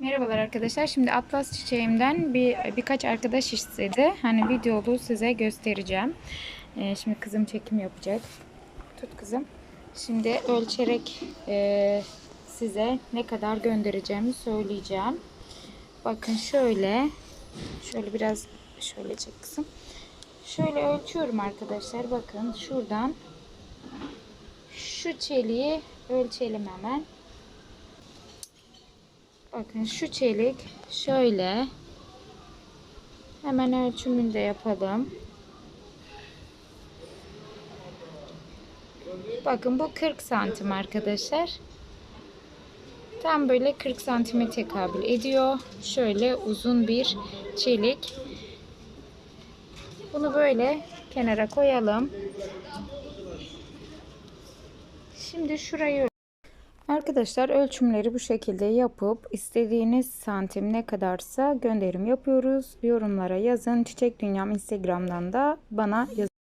Merhabalar arkadaşlar. Şimdi atlas çiçeğimden bir birkaç arkadaş istedi. Hani videolu size göstereceğim. Ee, şimdi kızım çekim yapacak. Tut kızım. Şimdi ölçerek e, size ne kadar göndereceğimi söyleyeceğim. Bakın şöyle. Şöyle biraz şöyle çek kızım. Şöyle ölçüyorum arkadaşlar. Bakın şuradan şu çeliği ölçelim hemen. Bakın şu çelik şöyle. Hemen ölçümünü de yapalım. Bakın bu 40 santim arkadaşlar. Tam böyle 40 santime tekabül ediyor. Şöyle uzun bir çelik. Bunu böyle kenara koyalım. Şimdi şurayı Arkadaşlar ölçümleri bu şekilde yapıp istediğiniz santim ne kadarsa gönderim yapıyoruz. Yorumlara yazın. Çiçek Dünyam Instagram'dan da bana yazın.